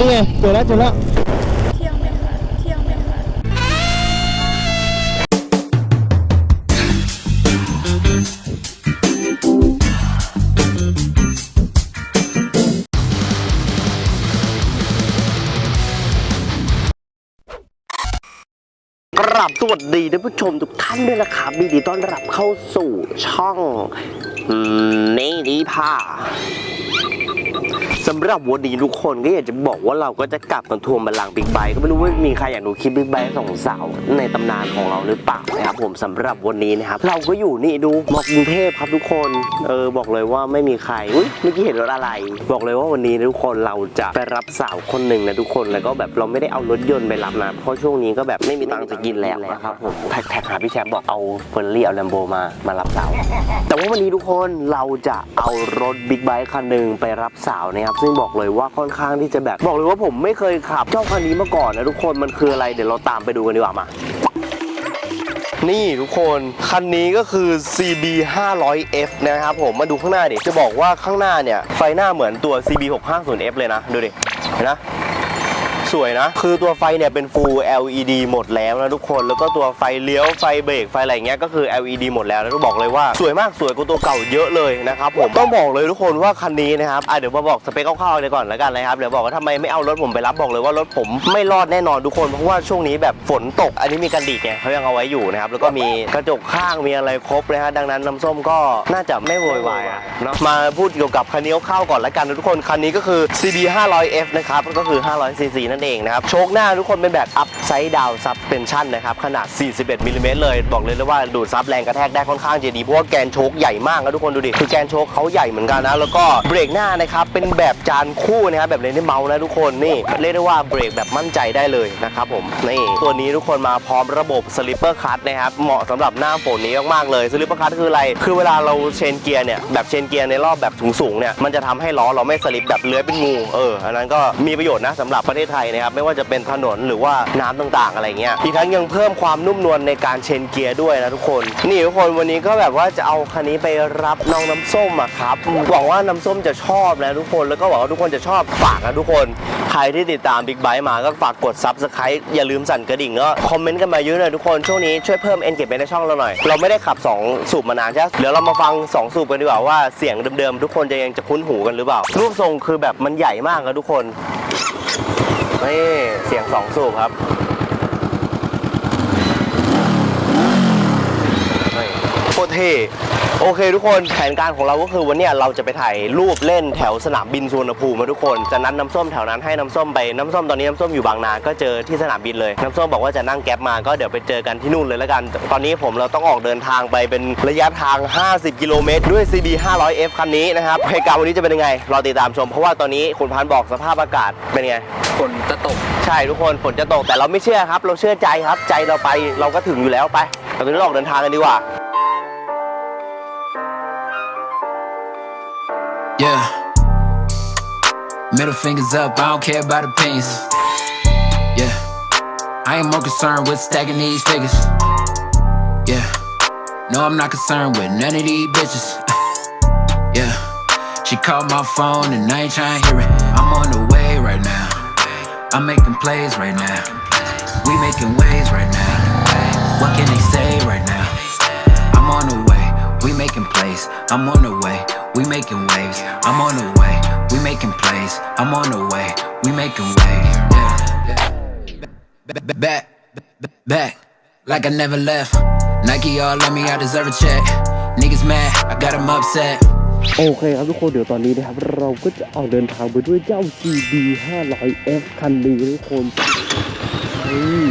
นี่ไงเจอแล้วเจอแล้วเที่ยงไหมคะเที่ยงไหมคะกราบสวัสดีท่านผู้ชมทุกท่านด้วยนะครับยินดีต้อนรับเข้าสู่ช่องเนดีพา สำหรับวันนี้ทุกคนก็อยากจะบอกว่าเราก็จะกลับมาทวงบัลลังก์บิ๊กไบค์ก็ไม่รู้ว่ามีใครอยากดูคลิปบิ๊กไบค์สองสาวในตำนานของเราหรือเปล่านะครับผมสำหรับวันนี้นะครับเราก็อยู่นี่ดูมอกรุงเทพครับทุกคนเออบอกเลยว่าไม่มีใครอุ้ยเมื่อกี้เห็นรถอะไร บอกเลยว่าวันนี้ทุกคนเราจะไปรับสาวคนหนึ่งนะทุกคนแล้วก็แบบเราไม่ได้เอารถยนต์ไปรับนะเพราะช่วงนี้ก็แบบไม่มีตังค์จะกินแล้วนะครับผมแท็กแท็กหาพี่แชมป์บอกเอาเฟอร์รี่เอาแลมโบมามารับสาวแต่ว่าวันนี้ทุกคนเราจะเอารถบิ๊กไบค์คันหนึ่งไปรับสาวนะครับซึ่งบอกเลยว่าค่อนข้างที่จะแบบ บอกเลยว่าผมไม่เคยขับเจ้าคันนี้มาก่อนนะทุกคนมันคืออะไรเดี๋ยวเราตามไปดูกันดีกว่ามานี่ทุกคนคันนี้ก็คือ CB 500F นะครับผมมาดูข้างหน้าดิจะบอกว่าข้างหน้าเนี่ย ไฟหน้าเหมือนตัว CB 650F เลยนะ ดูดิเห็นนะ สวยนะ คือตัวไฟเนี่ยเป็น Full LED หมดแล้วนะทุกคน แล้วก็ตัวไฟเลี้ยวไฟเบรกไฟอะไรเงี้ยก็คือ LED หมดแล้วแล้วก็บอกเลยว่าสวยมากสวยกว่าตัวเก่าเยอะเลยนะครับผมต้องบอกเลยทุกคนว่าคันนี้นะครับอะเดี๋ยวมาบอกสเปคคร่าวๆเลยก่อนแล้วกันนะครับเดี๋ยวบอกว่าทำไมไม่เอารถผมไปรับบอกเลยว่ารถผมไม่รอดแน่นอนทุกคนเพราะว่าช่วงนี้แบบฝนตก อันนี้มีกันดีดไงเขายังเอาไว้อยู่นะครับแล้วก็มีกระจกข้างมีอะไรครบเลยฮะดังนั้นน้ำส้มก็น่าจะไม่โวยวายเนาะมาพูดเกี่ยวกับคันนี้คร่าวๆก่อนแล้วกันนะทุกคนคันนี้ก็คือ CB 500F นะครับก็คือ 500cc นั่นเองนะครับ โชคหน้าทุกคนเป็นแบบ up side down suspension นะครับ ขนาด 41มิลลิเมตรเลย บอกเลยเลยว่าดูดซับแรงกระแทกได้ค่อนข้างจะดี เพราะว่าแกนโชคใหญ่มากนะทุกคนดูดิ คือแกนโชคเขาใหญ่เหมือนกันนะ แล้วก็เบรกหน้านะครับ เป็นแบบจานคู่นะครับ แบบเลนส์เมาส์นะทุกคน นี่เรียกได้ว่าเบรกแบบมั่นใจได้เลยนะครับผม นี่ตัวนี้ทุกคนมาพร้อมระบบ slipper cut นะครับ เหมาะสำหรับหน้าฝนนี้มากๆเลย slipper cut คืออะไร คือเวลาเราเชนเกียร์เนี่ย แบบเชนเกียร์ในรอบแบบสูงๆเนี่ย มันจะทำให้ล้อเราไม่สลิปแบบเลื้อยเป็นงู เออ อันนั้นก็มีประโยชน์นะสำหรับประเทศไทยนะครับไม่ว่าจะเป็นถนนหรือว่าน้ำต่างๆ อะไรเงี้ยอีกทั้งยังเพิ่มความนุ่มนวลในการเชนเกียร์ด้วยนะทุกคน นี่ทุกคนวันนี้ก็แบบว่าจะเอาคันนี้ไปรับน้องน้ำส้มอะครับหวังว่าน้ำส้มจะชอบนะทุกคนแล้วก็หวังว่าทุกคนจะชอบฝากนะทุกคนใครที่ติดตามบิ๊กไบค์มาก็ฝากกด subscribe อย่าลืมสั่นกระดิ่งก็คอมเมนต์กันมาเยอะหน่อยทุกคนช่วงนี้ช่วยเพิ่มเอนเกจในช่องเราหน่อย เราไม่ได้ขับ 2 สูบมานานใช่ไหมเดี๋ยวเรามาฟัง 2 สูบกันดีกว่าว่าเสียงเดิมๆทุกคนจะยังจะคุ้นหูกันหรือเปล่ารูปทรงคือแบบมันใหญ่มากนะทุกคน นี่เสียงสองสูบครับโคตรเท่ โอเคทุกคนแผนการของเราก็คือวันเนี้ยเราจะไปถ่ายรูปเล่นแถวสนามบินสุวรรณภูมิมาทุกคนจะนัดน้ำส้มแถวนั้นให้น้ำส้มไปน้ำส้มตอนนี้น้ำส้มอยู่บางนาก็เจอที่สนามบินเลยน้ำส้มบอกว่าจะนั่งแก๊ปมาก็เดี๋ยวไปเจอกันที่นู่นเลยแล้วกัน ตอนนี้ผมเราต้องออกเดินทางไปเป็นระยะทาง 50 กิโลเมตรด้วย CB 500F คันนี้นะครับเหตุการณ์วันนี้จะเป็นยังไงรอติดตามชม เพราะว่าตอนนี้คุณพันธ์บอกสภาพอากาศเป็นไงฝนจะตกใช่ทุกคนฝนจะตกแต่เราไม่เชื่อครับ เราเชื่อใจครับใจเราไปเราก็ถึงอยู่แล้วไปเราตอนนี้เราออกเดินทางกันดีกว่า Yeah. Middle fingers up, I don't care about opinions. Yeah. I ain't more concerned with stacking these figures. Yeah. No, I'm not concerned with none of these bitches. Yeah. She called my phone and I ain't trying to hear it. I'm on the way right now. I'm making plays right now. We making waves right now. What can they say right now? I'm on the way, we making plays. I'm on the way, we making waves. I'm on the way, we making plays. I'm on the way, we making waves. Yeah. Back, back, like I never left. Nike all on me, I deserve a check. Niggas mad, I got them upset. โอเคครับทุกคนเดี๋ยวตอนนี้นะครับ เราก็จะออกเดินทางไปด้วยเจ้า CB 500F คันนี้ทุกคนนี่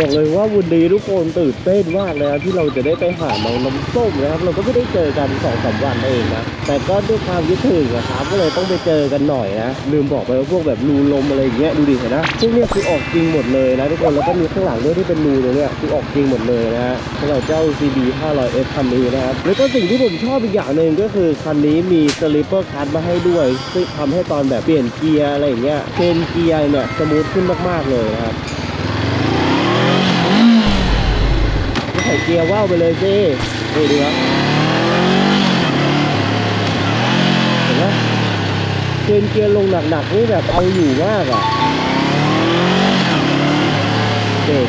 บอกเลยว่าวันนี้ทุกคนตื่นเต้นมากเลยที่เราจะได้ไปหาน้องน้ำส้มนะครับ เราก็ไม่ได้เจอกันสองสามวันเองนะแต่ก็ด้วยความคิดถึงอะครับก็เลยต้องไปเจอกันหน่อยนะลืมบอกไปว่าพวกแบบรูลมอะไรอย่างเงี้ยดูดิเห็นนะพวกเนี้ยคือออกจริงหมดเลยนะทุกคนแล้วก็มีข้างหลังด้วยที่เป็นรูตรงเนี้ยคือออกจริงหมดเลยนะฮะสำหรับเจ้า CB 500F คันนี้นะครับแล้วก็สิ่งที่ผมชอบอีกอย่างหนึ่งก็คือคันนี้มีสลิปเปอร์คัทมาให้ด้วยซึ่งทำให้ตอนแบบเปลี่ยนเกียร์อะไรอย่างเงี้ยเชนเกียร์เนี่ยสมูทขึ้นมากๆเลยนะครับ ใส่เกียร์ว่าวไปเลยสินี่ดูครับเห็นไหมเชนเกียร์ลงหนักๆนี่แบบเอาอยู่มากอะเบรก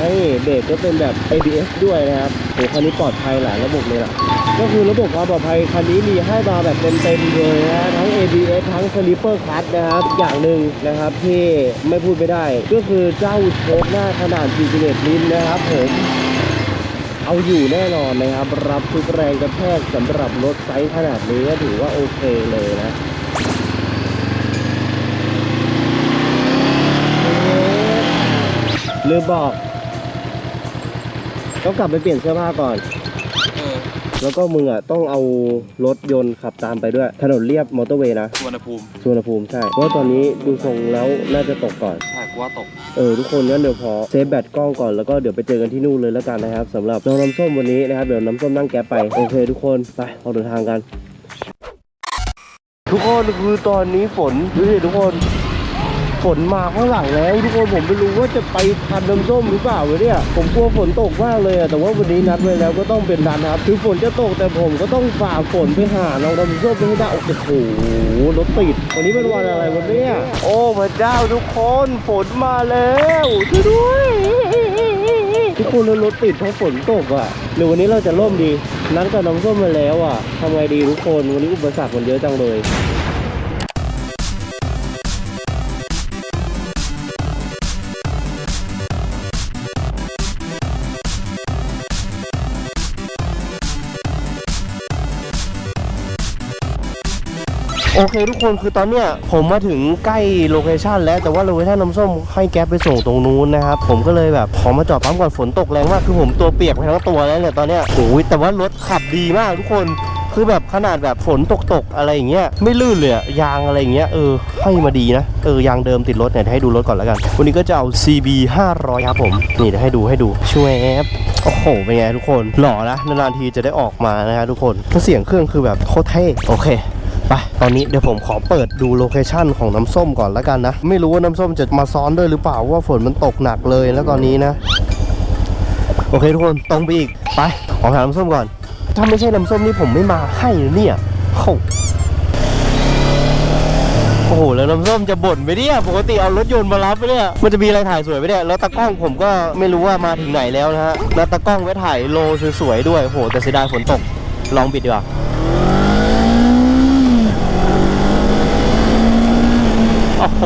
นี่เบรกก็เป็นแบบ ABS ด้วยนะครับโหคันนี้ปลอดภัยหลายระบบเลยล่ะ ก็คือระบบความปลอดภัยคันนี้มีให้มาแบบเต็มๆเลยนะทั้ง ABS ทั้ง Slipper Clutch นะครับ อย่างหนึ่งนะครับที่ไม่พูดไม่ได้ ก็คือเจ้าโชคหน้าขนาด41ลิตรนะครับผม เอาอยู่แน่นอนนะครับ รับทุกแรงกระแทกสำหรับรถไซส์ขนาดนี้ก็ถือว่าโอเคเลยนะลืมบอกต้องกลับไปเปลี่ยนเสื้อผ้าก่อน แล้วก็มึงอะต้องเอารถยนต์ขับตามไปด้วย ถนนเรียบมอเตอร์เวย์นะสุวรรณภูมิสุวรรณภูมิใช่ เพราะว่าตอนนี้ดูทรงแล้วน่าจะตกก่อน ใช่ กูว่าตก เออทุกคนงั้นเดี๋ยวพอเซฟแบตกล้องก่อนแล้วก็เดี๋ยวไปเจอกันที่นู่นเลยแล้วกันนะครับสำหรับน้องน้ำส้มวันนี้นะครับเดี๋ยวน้ำส้มนั่งแก๊ปไปโอเค ทุกคนไปออกเดินทางกัน ทุกคนคือตอนนี้ฝนดูดิทุกคน ฝนมาข้างหลังแล้วทุกคนผมไม่รู้ว่าจะไปทันน้ำส้มหรือเปล่าวะเนี่ยผมกลัวฝนตกมากเลยแต่ว่าวันนี้นัดไว้แล้วก็ต้องเป็นนัดครับถึงฝนจะตกแต่ผมก็ต้องฝ่าฝนไปหาน้องน้ำส้มไปให้ได้โอ้โหรถติดวันนี้เป็นวันอะไรวันเนี้ยโอ้พระเจ้าทุกคนฝนมาแล้วช่วยด้วยทุกคนรถติดเพราะฝนตกอะหรือวันนี้เราจะร่มดีนัดกับน้ำส้มมาแล้วอะทำไงดีทุกคนวันนี้อุปสรรคมันเยอะจังเลย โอเคทุกคนคือตอนเนี้ยผมมาถึงใกล้โลเคชันแล้วแต่ว่าโลเคชันน้ำส้มให้แก๊ปไปส่งตรงนู้นนะครับผมก็เลยแบบขอมาจอดปั๊มก่อนฝนตกแรงมากคือผมตัวเปียกไปทั้งตัวแล้วเนี่ยตอนเนี้ยโอ้ยแต่ว่ารถขับดีมากทุกคนคือแบบขนาดแบบฝนตกตกอะไรอย่างเงี้ยไม่ลื่นเลยอะยางอะไรอย่างเงี้ยเออให้มาดีนะเออยางเดิมติดรถเนี่ยเดี๋ยวให้ดูรถก่อนแล้วกัน วันนี้ก็จะเอา CB 500ครับผมนี่เดี๋ยวให้ดูให้ดูช่วยแอปโอ้โหเป็นไงทุกคนหล่อนะนานๆทีจะได้ออกมานะฮะทุกคนเสียงเครื่องคือแบบโคตรเท่โอเค ไปตอนนี้เดี๋ยวผมขอเปิดดูโลเคชั่นของน้ำส้มก่อนแล้วกันนะ ไม่รู้ว่าน้ำส้มจะมาซ้อนด้วยหรือเปล่าว่าฝนมันตกหนักเลยแล้วตอนนี้นะ โอเคทุกคนตรงไปอีกไปขอหาน้ำส้มก่อน ถ้าไม่ใช่น้ำส้มนี่ผมไม่มาให้เนี่ยโอ้โหโอ้โหแล้วน้ำส้มจะบ่นไปเนี่ยปกติเอารถยนต์มารับไปเนี่ยมันจะมีอะไรถ่ายสวยไปเนี่ยแล้วตากล้องผมก็ไม่รู้ว่ามาถึงไหนแล้วนะฮะแล้วตากล้องไว้ถ่ายโลสวยๆด้วยโอ้โหแต่เสียดายฝนตกลองปิดดีกว่า โอ้โห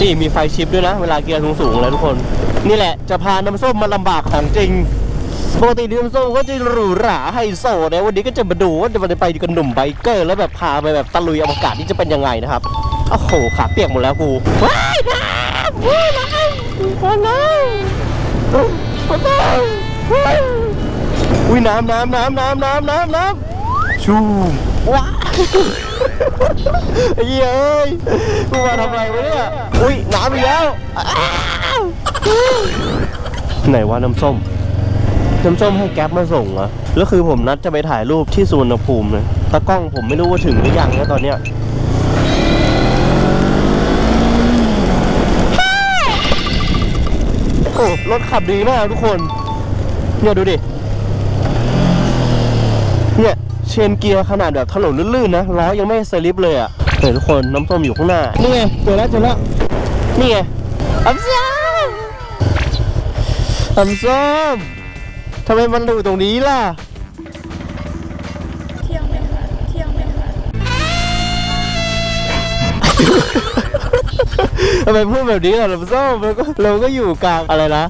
นี่มีไฟชิปด้วยนะ เวลาเกียร์สูงๆแล้วทุกคน นี่แหละจะพาน้ำส้มมาลำบากของจริงปกติน้ำส้มก็จะหรูหราไฮโซนะวันนี้ก็จะมาดูว่าจะไปกับหนุ่มไบเกอร์ แล้วแบบพาไปแบบตะลุยอวกาศนี่จะเป็นยังไงนะครับโอ้โหขาเปียกหมดแล้วกูว้ายน้ำว้ายน้ำว้ายน้ำว้ายอุ้ยน้ำน้ำน้ำน้ำน้ำน้ำน้ำชูว้า ไอ้เหี้ยเอ้ยกูมาทำอะไรวะเนี่ย อุ้ยน้ำอีกแล้วอ้าวไหนว่าน้ำส้ม น้ำส้มให้แก๊ปมาส่งเหรอแล้วคือผมนัดจะไปถ่ายรูปที่สุวรรณภูมิเลยตากล้องผมไม่รู้ว่าถึงหรือยังนะตอนเนี้ย โอ้รถขับดีมากทุกคน เนี่ยดูดิ เนี่ย เชนเกียร์ขนาดแบบถนนลื่นๆนะล้อยังไม่สลิปเลยอะเห็นทุกคนน้ำส้มอยู่ข้างหน้า นี่ไงเจอแล้วเจอแล้วนี่ไงน้ำส้มน้ำส้มทำไมมันอยู่ตรงนี้ล่ะเที่ยวไหมคะเที่ยวไหมคะทำไมพูดแบบนี้ล่ะน้ำส้มเราก็เราก็อยู่กลางอะไรนะ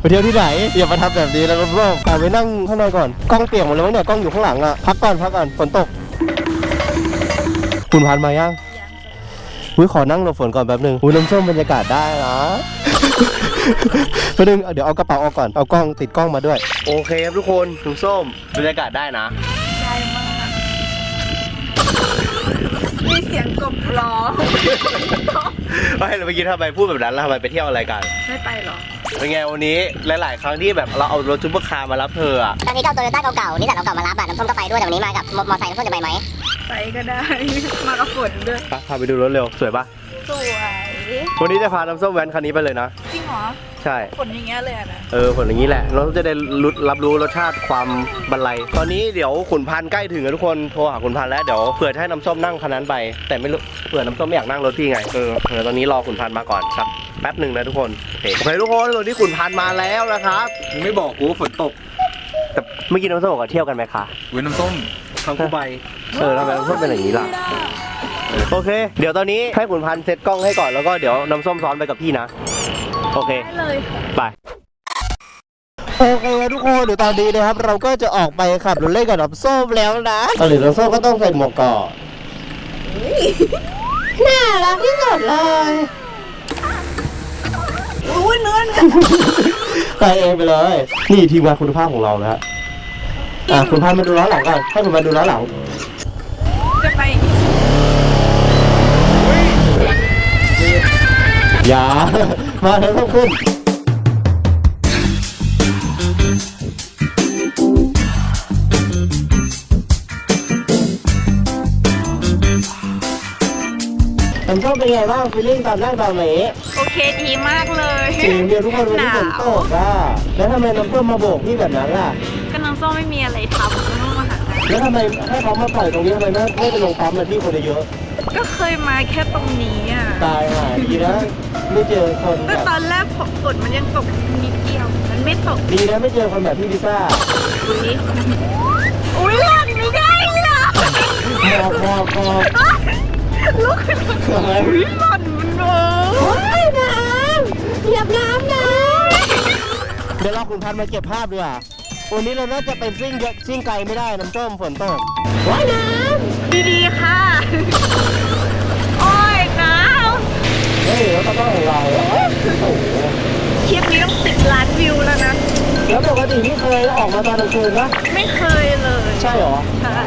ไปเที่ยวที่ไหนอย่ามาทำแบบนี้นะน้ำส้มกลับไปนั่งข้างในก่อนกล้องเปียกหมดแล้วมั้งเนี่ยกล้องอยู่ข้างหลังอะพักก่อนพักก่อนฝนตก คุณพันมายังอุ้ยขอนั่งหลบฝนก่อนแป๊บนึงอุ้ยน้ำส้มบรรยากาศได้นะแป๊บนึงเดี๋ยวเอากระเป๋าออกก่อนเอากล้องติดกล้องมาด้วย โอเคครับทุกคนน้ำส้มบรรยากาศได้นะ ยงกบร้องไม่เราไปกินทำไมพูดแบบนั้นแล้วทำไมไปเที่ยวอะไรกัน ไม่ไปหรอ เป็นไงวันนี้หลาย ๆ ครั้งที่แบบเราเอารถซุปเปอร์คาร์มารับเธออะตอนนี้ก็เอาโตโยต้าเก่าๆนิสสันเก่าๆมารับอะน้ำส้มก็ไปด้วยแต่วันนี้มากับมอมอไซค์น้ำส้มจะไปไหมไปก็ได้ มากับฝนด้วยไปพาไปดูรถเร็ว สวยปะสวย วันนี้จะพาน้ำส้มแว้นคันนี้ไปเลยนะ จริงเหรอ ใช่ฝนอย่างเงี้ยเลยอะนะเออผลอย่างนี้แหละ เราจะได้รู้รับรู้รสชาติความบรรลัย ตอนนี้เดี๋ยวขุนพันธุ์ใกล้ถึงแล้วทุกคน โทรหาขุนพันธุ์แล้วเดี๋ยวเผื่อจะให้น้ำส้มนั่งคันนั้นไป แต่ไม่รู้เผื่อน้ำส้มไม่อยากนั่งรถพี่ไง เออเดี๋ยวตอนนี้รอขุนพันธุ์มาก่อนสักแป๊บหนึ่งนะทุกคนโอเคโอเคทุกคนตอนนี้ขุนพันธุ์มาแล้วนะครับ มึงไม่บอกกูว่าฝนตกแต่เมื่อกี้น้ำส้มบอกว่าเที่ยวกันไหมคะ เว้นน้ำส้มทางกูใบเออทำไมน้ำส้มเป็นอย่างนี้ล่ะ โอเค เดี๋ยวตอนนี้ให้ขุนพันธุ์เซ็ตกล้องให้ก่อนแล้วก็เดี๋ยวน้ำส้มซ้อนไปกับพี่นะ โอเค ได้เลยค่ะไป โอเคทุกคนเดี๋ยวตอนนี้นะครับ เราก็จะออกไปขับรถเล่นกับน้ำส้มแล้วนะตอนนี้น้ำส้มก็ต้องใส่หมวกก่อนน่ารักที่สุดเลยอุ้ยเนื้อนใส่เองไปเลย นี่ทีมงานคุณภาพของเรานะฮะอะคุณพันธุ์มาดูล้อหลังก่อนให้คุณพันธุ์ดูล้อหลัง จะไปอย่า มาแล้วต้องขึ้นน้ำส้มเป็นไงบ้างฟีลลิ่งตอนนั่งตอนนี้โอเคดีมากเลยจริงเดียวทุกคนวันหนี้นาฝนตวกอะแล้วทำไมน้ำส้มมาโบกพี่แบบนั้นล่ะ ก็น้องส้มไม่มีอะไรทำก็ต้องมาหาอะไรแล้วทำไมให้เขามาปล่อยตรงนี้ทำไมไม่ไม่ไปลงปั๊มเลยที่คนเยอะ ก็เคยมาแค่ตรงนี้อะตายหาดีนะไม่เจอคนแบแต่บตอนแรกผมฝนมันยังตกนิดเดียว มันไม่ตกดีนะไม่เจอคนแบบพี่พิซซ่าอุ้ยอุ้ยหลังไม่ได้หรอกมอบมอบมอบลูกขึ้นมาทำไมอุ้ยหล่อนมันโอ้ยน้ำเหยียบน้ำนะเดี๋ยวเราคุณพันธุ์มาเก็บภาพดีกว่า วันนี้เราน่าจะเป็นซิ่งเยอะซิ่งไกลไม่ได้น้ำส้มฝนตกว้ายน้ดีๆค่ะ โอ้ยหนาวำเฮ้ยแล้วก็ต้องของเราโอ้โหคลิปนี้ต้องติดล้านวิวแล้วนะ แล้วปกติพี่เคยออกมาตอนกลางคืนปะไม่เคยเลย ใช่เหรอ ใช่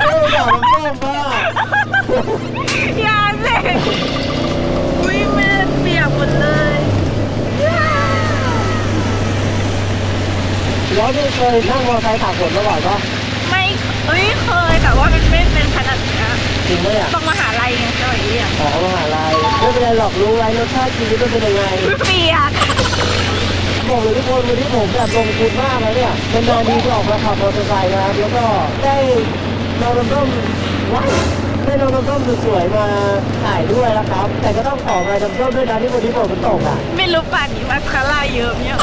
เอออยากน้ำส้มป่ะอย่าเลยอุ้ยแม่เปียกหมดเลย แล้วพี่เคยนั่งมอเตอร์ไซค์ตากฝนมาก่อนปะไม่เอ้ยเคยแต่ว่ามันไม่เป็นขนาดเนี้ยจริงไหมอะต้องมาหาลัยไงสมัยนี้อะออกมหาลัยไม่เป็นไรหรอกรู้ไว้รสชาติชีวิตมันเป็นยังไงเปียกบอกเลยทุกคนวันนี้ผมแบบลงทุนมากเลยเนี่ยเป็นนานดีที่ออกมาขับมอเตอร์ไซค์นะครับแล้วก็ได้น้องน้ำส้มว้ายได้น้องน้ำส้มสวยๆมาถ่ายด้วยนะครับ แต่ก็ต้องขอมาน้ำส้มด้วยนะที่วันนี้ฝนมันตกอะ ไม่รู้ป่านนี้มาสคาร่าเยอะเนี่ย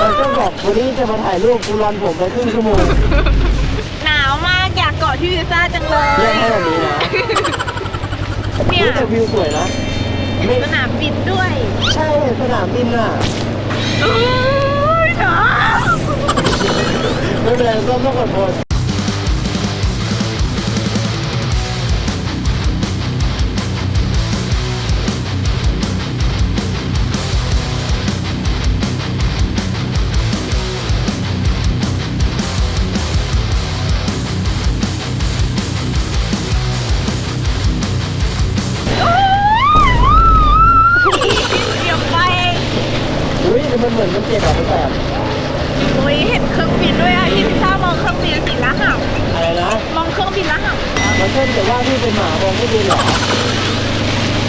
น้ำส้มบอกวันนี้จะมาถ่ายรูปกูรอนผมไปครึ่งชั่วโมงหนาวมากอยากเกาะที่วิซ่าจังเลยเรื่องแค่แบบนี้นะเนี่ยรู้แต่วิวสวยนะไม่สนามบินด้วยใช่สนามบินอะอุ้ยหนาวไม่เป็นไรส้มต้องอดทนเมันเหมือนมันเจ็บอะมันแสบอุ้ยเห็นเครื่องบินด้วยอะที่พิซ่ามองเครื่องบินสีละหับอะไรนะมองเครื่องบินละหับมันเช่นแต่ว่าพี่เป็นหมามองไม่ดีเหรอ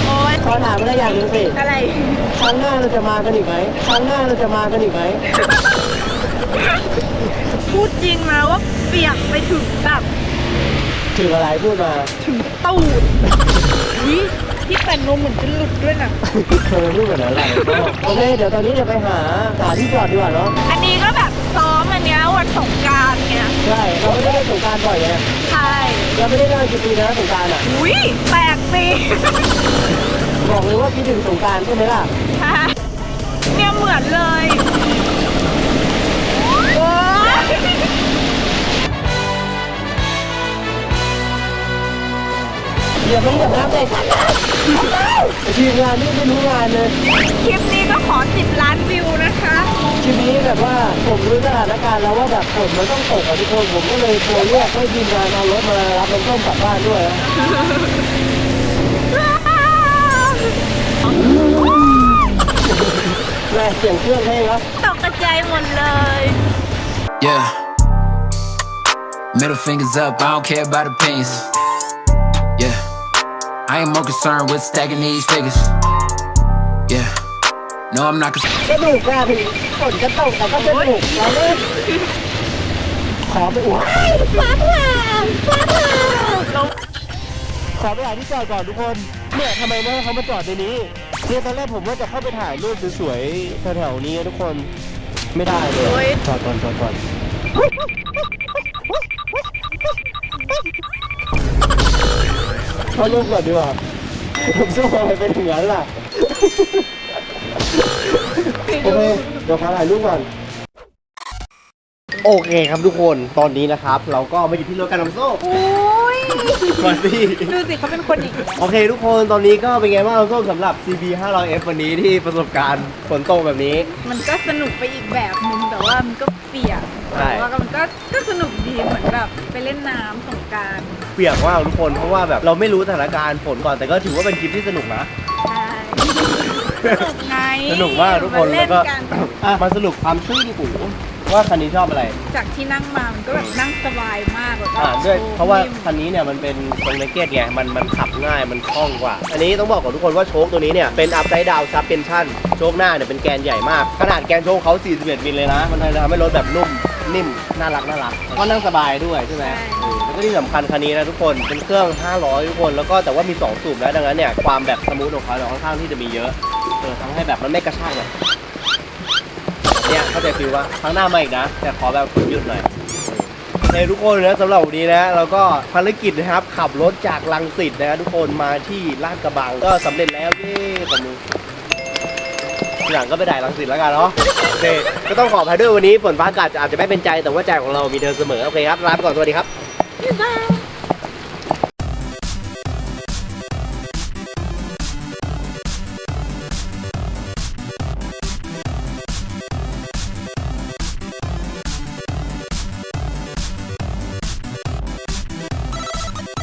โอ้ยขอถามอะไรอย่างหนึงสิอะไรครั้งหน้าเราจะมากันอีกไหมครั้งหน้าเราจะมากันอีกไหมพูดจริงนะว่าเปียกไปถึงแบบถึงอะไรพูดมาตูดวิ ที่แต่งนมเหมือนจะหลุดด้วยนะเคยพูดแบบนั้นแหละโอเคเดี๋ยวตอนนี้เดี๋ยวไปหาหาที่จอดดีกว่าเนาะอันนี้ก็แบบซ้อมอันเนี้ยวันสงกรารเนี่ยใช่เราไม่ได้เล่นสงกรารบ่อยไงใช่เราไม่ได้เล่นกี่ปีนะสงกรารอะอุ้ยแปลกสิ บอกเลยว่าคิดถึงสงกรารใช่ไหมล่ะเนี่ยเหมือนเลยโอ้ย อย่าเพิ่งแบบน้ำเลยทีมงานนี่ไม่รู้งานเลยคลิปนี้ก็ขอสิบล้านวิวนะคะ ทีนี้แบบว่าผมรู้สถานการณ์แล้วว่าแบบฝนมันต้องตกอะทุกคนผมก็เลยโทรเรียกให้ทีมงานเอารถมารับน้ำส้มกลับบ้านด้วยนะแม่เสียงเครื่องให้ครับ ตกกระจายหมดเลย Yeah. Middle fingers up, I don't care about opinions. Yeah. I ain't more concerned with stacking these figures. Yeah. No, I'm not gonna. สนุกอะถึงฝนจะตกแต่ก็สนุกเราเล่นขอไปว้ายฟ้าผ่าฟ้าผ่าขอไปหาที่จอดก่อนทุกคนเนี่ยทำไมไม่ให้เขามาจอดในนี้เนี่ยตอนแรกผมว่าจะเข้าไปถ่ายรูปสวยๆแถวๆนี้ทุกคนไม่ได้เลยจอดก่อนจอดก่อน เข้ารูปก่อนดีกว่าผมสู้อะไรเป็นอย่างนั้นล่ะโอเคเดี๋ยวขอถ่ายรูปก่อน โอเคครับทุกคนตอนนี้นะครับ เราก็มาอยู่ที่รถกันน้ำส้มโอ้ยมาสิดูสิเขาเป็นคนอย่างนี้โอเค ทุกคนตอนนี้ก็เป็นไงบ้างน้ำส้มสำหรับ CB 500F วันนี้ที่ประสบการณ์ฝนตกแบบนี้ มันก็สนุกไปอีกแบบนึงแต่ว่ามันก็เปียกใช่ แต่ว่ามันก็ก็สนุกดีเหมือนแบบไปเล่นน้ำสงกรารเปียกมากทุกคนเพราะว่าแบบเราไม่รู้สถานการณ์ฝนก่อนแต่ก็ถือว่าเป็นคลิปที่สนุกนะ ใช่สนุกไงสนุกมากทุกคนมาแล้เล่วนก็กัน อะมาสรุปความชื่นกู ว่าคันนี้ชอบอะไรจากที่นั่งมามันก็แบบนั่งสบายมากแบบว่าอ่าด้วยโอ้เพราะว่านิ่มคันนี้เนี่ยมันเป็นทรงเนเกตไงมันมันขับง่ายมันคล่องกว่า อันนี้ต้องบอกกับทุกคนว่าโชคตัวนี้เนี่ยเป็น upside down suspension โชคหน้าเนี่ยเป็นแกนใหญ่มาก ขนาดแกนโชคเขา 41มิลเลยนะ มันทำให้รถแบบนุ่มนิ่มน่ารักน่ารักแล้วก็นั่งสบายด้วยใช่ไหมอืมแล้วก็ที่สำคัญคันนี้นะทุกคนเป็นเครื่อง 500 ทุกคนแล้วก็แต่ว่ามี 2 สูบนะดังนั้นเนี่ยความแบบสมูทของเขาเนี่ยค่อนข้างที่จะมีเยอะเออทำให้แบบมันไม่กระชากเลยเนี่ยเข้าใจฟิลว่าครั้งหน้ามาอีกนะ แต่ขอแบบหยุดหน่อยในทุกคนนะสำหรับวันนี้นะเราก็ภารกิจนะครับ ขับรถจากลังสิตนะทุกคนมาที่ลาดกระบังก็สำเร็จแล้วเย้ขอบคุณทีหลังก็ไปถ่ายลังสิตแล้วกันเนาะโอเคก็ต้องขออภัยด้วยวันนี้ฝนฟ้าอากาศอาจจะไม่เป็นใจแต่ว่าใจของเรามีเธอเสมอโอเคครับลาไปก่อนสวัสดีครับบ๊ายบาย